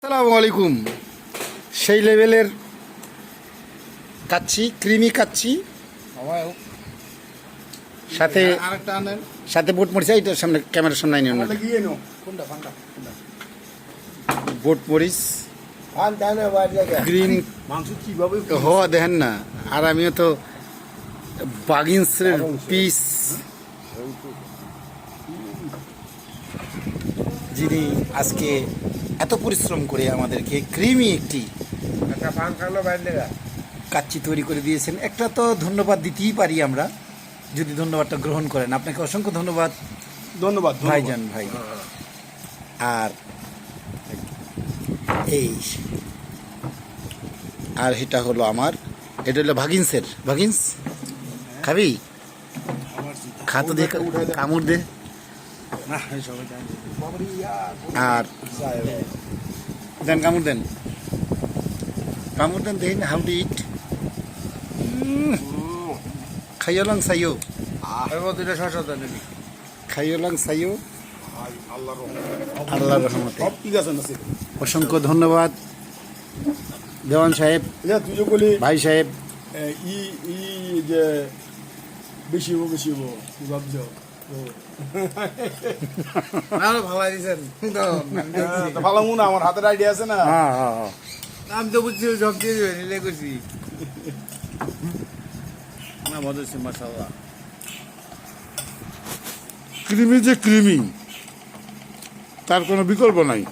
আসসালামু আলাইকুম। সেই লেভেলের কাচ্ছি ক্রিমি কাচ্ছি। সাথে আনেন। সাথে বুট মরিচ এইটার সামনে ক্যামেরার সামনে কোনটা ফান্ডা বুট মরিচ। না গ্রিন হ দেখেন না। আর আমিও তো বাগিন্সের পিস যিনি আজকে এত পরিশ্রম করে আমাদেরকে ক্রিমি একটি কাচ্চি তৈরি করে দিয়েছেন। একটা তো ধন্যবাদ দিতেই পারি আমরা যদি ধন্যবাদটা গ্রহণ করেন। আপনাকে অসংখ্য ধন্যবাদ। ধন্যবাদ ভাইজান ভাই। আর এই আর এটা হলো আমার এটা হলো ভাগিন্সের। ভাগিন্স খাবি? খা তো দিয়ে কামড় দে। আর দেন কামড় দেন। কামড় দেন দেন হাউ টু ইট খাইও লং দেন খাইও লং সাইও। আল্লাহর আল্লাহর রহমতে। সব আছে অসংখ্য ধন্যবাদ। দেওয়ান সাহেব এটা তুই যে বলি ভাই সাহেব। ই ই যে বেশি হব বেশি ভালো দিয়েছেন ভালো মনে আমার হাতের আইডিয়া আছে না? হ্যাঁ হ্যাঁ হ্যাঁ। আমি তো বুঝছি সব করছি। না মজা হচ্ছে মাসাল্লাহ ক্রিমি যে ক্রিমি তার কোনো বিকল্প নাই।